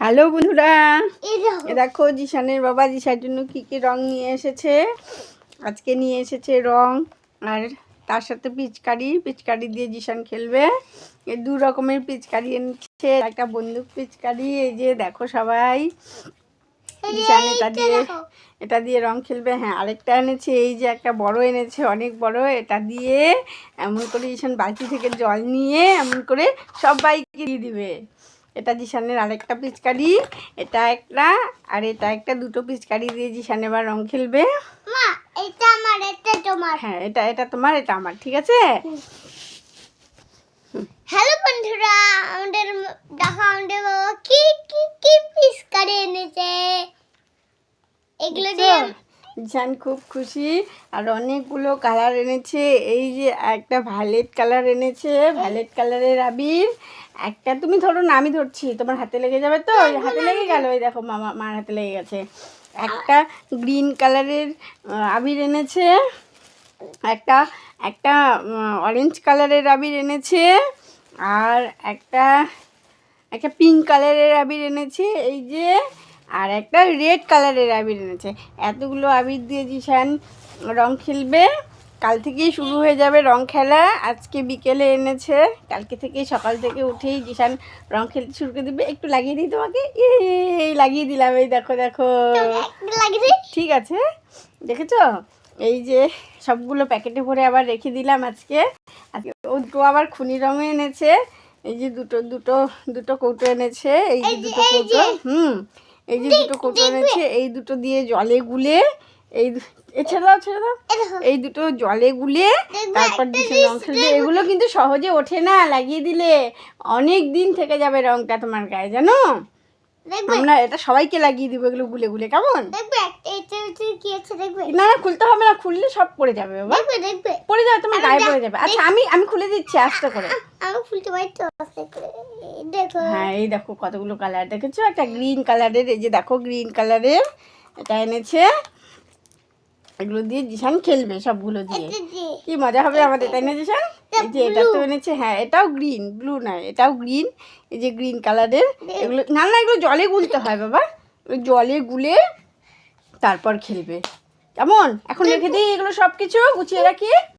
Hello বন্ধুরা। দেখো জিশানের বাবা জিশার জন্য কি কি রং নিয়ে এসেছে। আজকে নিয়ে এসেছে রং আর তার সাথে পিচকারি। পিচকারি দিয়ে জিশান খেলবে। দু রকমের পিচকারি এনেছে। একটা বন্দুক পিচকারি এই যে দেখো সবাই। জিশান এটা দিয়ে এটা দিয়ে রং খেলবে। হ্যাঁ আরেকটা এনেছে। এই যে একটা বড় এনেছে অনেক বড়। এটা দিয়ে এমন করে জিশান বালতি থেকে জল নিয়ে এমন করে সবাইকে দিয়ে দিবে। এটা জিশানের আরেকটা পিচকারি এটা একটা আর এটা একটা দুটো পিচকারি দিয়ে জিশান এবার রং খেলবে। মা এটা আমার এটা তোমার। হ্যাঁ এটা এটা তোমার এটা আমার ঠিক আছে? হ্যালো বন্ধুরা আমাদের দেখা আমাদের বাবা কি কি কি পিস করে এনেছে? এগুলো দিয়ে জিশান খুব খুশি। আর অনেকগুলো কালার এনেছে। এই যে একটা ভায়োলেট কালার এনেছে ভায়োলেট কালারের আবির। একটা তুমি ধরো আমি ধরছি। তোমার হাতে লেগে যাবে তো? হাতে লেগে গেল। ওই দেখো, মামা, মার হাতে লেগে গেছে। একটা গ্রিন কালারের আবির এনেছে। একটা একটা অরেঞ্জ কালারের আবির এনেছে। আর একটা একটা পিঙ্ক কালারের আবির এনেছে। এই যে আর একটা রেড কালারের আবির এনেছে। এতগুলো আবির দিয়ে জিশান রং খেলবে। কাল থেকেই শুরু হয়ে যাবে রং খেলা। আজকে বিকেলে এনেছে। কালকে থেকেই সকাল থেকে উঠেই জিশান রং খেলতে শুরু করে দিবে। একটু লাগিয়ে দিই তোমাকে। এই লাগিয়ে দিলাম। এই দেখো দেখো। ঠিক আছে। দেখেছ? এই যে সবগুলো প্যাকেটে ভরে আবার রেখে দিলাম আজকে। আজকে ও দুটো আবার খুনি রঙও এনেছে। এই যে দুটো দুটো দুটো কৌটো এনেছে। এই যে দুটো কৌটো। হুম। এই যে দুটো কৌটো এনেছে এই দুটো দিয়ে জলে গুলে এই ছেড়ে দাও ছেড়ে দাও। এই দুটো জলে গুলে তারপর জিনিস রং খেলবে এগুলো কিন্তু সহজে ওঠে না লাগিয়ে দিলে। অনেক দিন থেকে যাবে রংটা তোমার গায়ে জানো? আমরা এটা সবাইকে লাগিয়ে দিব এগুলো গুলে গুলে কেমন দেখবে একটা এটা এটা কি আছে দেখবে? না না খুলতে হবে না খুললে সব পড়ে যাবে বাবা। দেখবে দেখবে। পড়ে যাবে তোমার গায়ে পড়ে যাবে। আচ্ছা আমি আমি খুলে দিচ্ছি আস্তে করে। আমি ফুলতে পারি তো আস্তে করে। এই দেখো। হ্যাঁ এই দেখো কতগুলো কালার দেখেছ? একটা গ্রিন কালারের এই যে দেখো গ্রিন কালারের এটা এনেছে। এগুলো দিয়ে জিশান খেলবে সবগুলো দিয়ে। কি মজা হবে আমাদের তাই না জিশান? এই যে এটা তো এনেছে হ্যাঁ এটাও গ্রিন ব্লু নয় এটাও গ্রিন এই যে গ্রিন কালারের এগুলো না না এগুলো জলে গুলতে হয় বাবা। জলে গুলে তারপর খেলবে। কেমন? এখন রেখে দিই এগুলো সব কিছু গুছিয়ে রাখি।